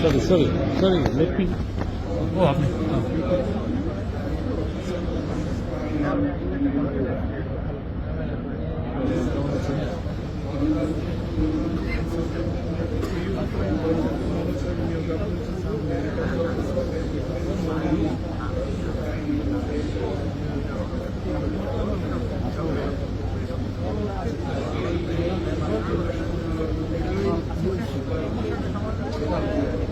Sorry, sorry, sorry. Let me go up. Thank you. どうも。